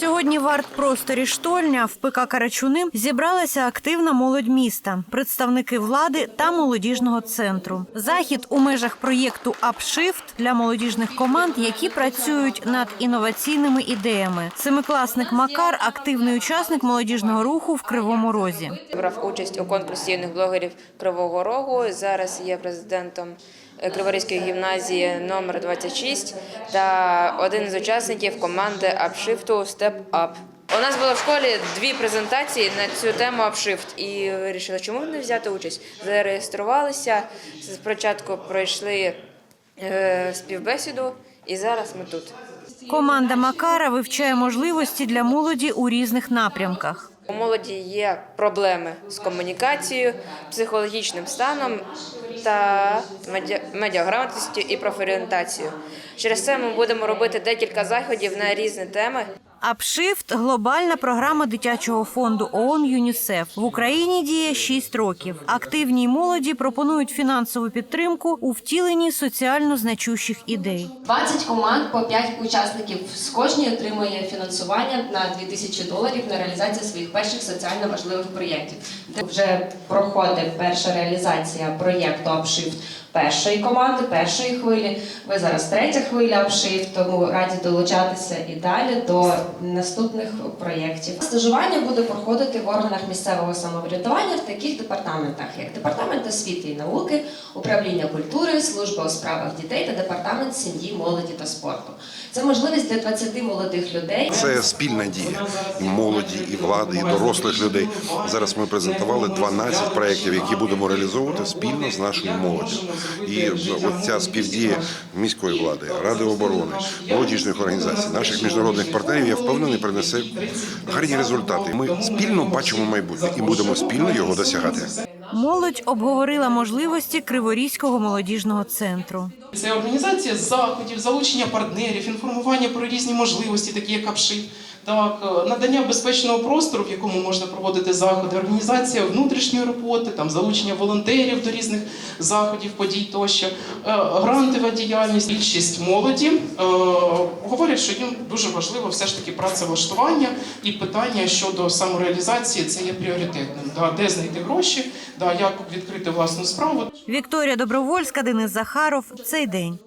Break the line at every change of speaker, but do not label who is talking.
Сьогодні в арт-просторі Штольня в ПК Карачуни зібралася активна молодь міста, представники влади та молодіжного центру. Захід у межах проєкту «Апшифт» для молодіжних команд, які працюють над інноваційними ідеями. Семикласник Макар активний учасник молодіжного руху в Кривому Розі.
Брав участь у конкурсі юних блогерів Кривого Рогу. Зараз є президентом Криворізької гімназії номер 26 та один з учасників команди апшифту Step Up. У нас було в школі дві презентації на цю тему апшифт і вирішили, чому не взяти участь. Зареєструвалися. Спочатку пройшли е, співбесіду, і зараз ми тут.
Команда Макара вивчає можливості для молоді у різних напрямках.
У молоді є проблеми з комунікацією, психологічним станом та медіа- медіаграмотністю і профорієнтацією. Через це ми будемо робити декілька заходів на різні теми.
Апшифт глобальна програма дитячого фонду ООН ЮНІСЕФ в Україні діє 6 років. Активній молоді пропонують фінансову підтримку у втіленні соціально значущих ідей.
20 команд по 5 учасників з кожної отримує фінансування на 2000 доларів на реалізацію своїх перших соціально важливих проєктів. Вже проходить перша реалізація проєкту «Апшифт» першої команди, першої хвилі. Ви зараз третя хвиля «Апшифт», тому раді долучатися і далі до наступних проєктів. Стажування буде проходити в органах місцевого самоврядування в таких департаментах, як департамент освіти і науки, управління культури, служба у справах дітей та департамент сім'ї, молоді та спорту. Це можливість для 20 молодих людей.
Це спільна дія і молоді, і влади, і дорослих людей. Зараз ми презентували 12 проєктів, які будемо реалізовувати спільно з нашою молоддю. І от ця співдія міської влади, ради оборони, молодіжних організацій, наших міжнародних партнерів, я впевнений, принесе гарні результати. Ми спільно бачимо майбутнє і будемо спільно його досягати.
Молодь обговорила можливості Криворізького молодіжного центру.
Це організація заходів, залучення партнерів, інформування про різні можливості, такі як АПШИ, так, е, надання безпечного простору, в якому можна проводити заходи, організація внутрішньої роботи, там залучення волонтерів до різних заходів, подій тощо, е, грантова діяльність. Більшість молоді е, говорять, що їм дуже важливо все ж таки працевлаштування і питання щодо самореалізації це є пріоритетним. Де знайти гроші, да, як відкрити власну справу.
Вікторія Добровольська, Денис Захаров. Цей день.